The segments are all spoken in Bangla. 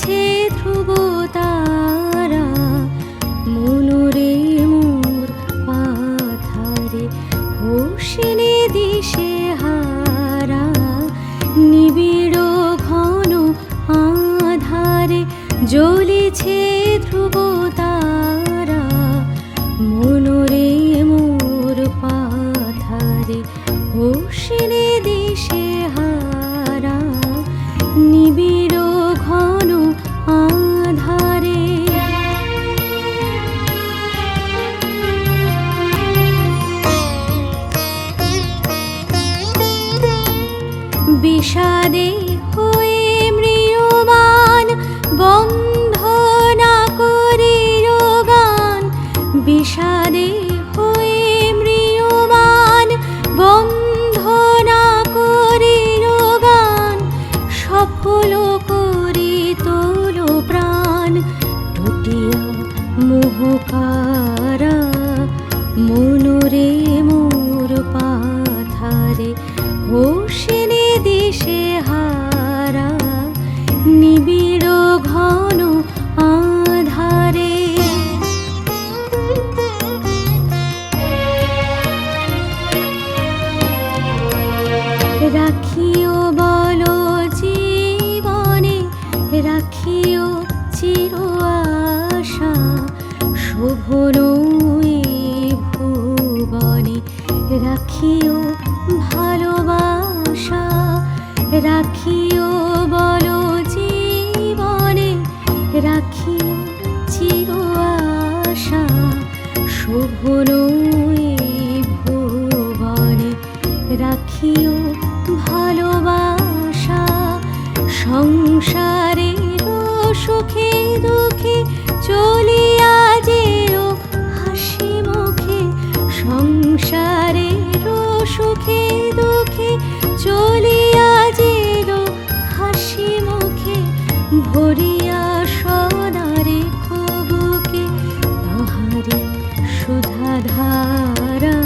আছে ধ্রুব তারা, মনোরে মোর পাথারে, হোসেনে দিশে হারা, নিবিড় ঘন আধারে জ্বলেছে ধ্রুব তারা, মনোরে মোর পাথারে, হোসেনে দিশে হারা, নিবিড় বিষাদে হয়ে মৃয়মান বন্ধ না করে রোগান। বিষাদে হয়ে মৃয়মান বন্ধ না করে রোগান। সফল করে তোলো প্রাণ, টুটিয়া মোহকারা। মনোরে মোর পাথারে, হোসিনী দেশে হারা নিবিড় ঘন আধারে। রাখিও বলো জীবনে রাখিও চির আশা শোভন ভুবনে। রাখিও রাখিও বলো জীবনে রাখিও চির আশা শোভন ভুবনে। রাখিও ভালোবাসা সংসারের সুধা ধারা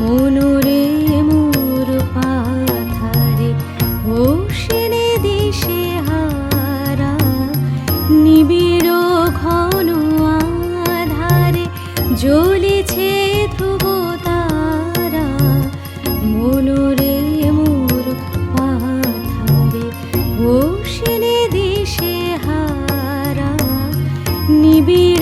মনোরে মোর পাথারে ও সেনে দিশে হারা, নিবিড় ঘন আধারে, জ্বলেছে ধ্রুব তারা, মনোরে মোর পাথারে ও হারা, নিবিড়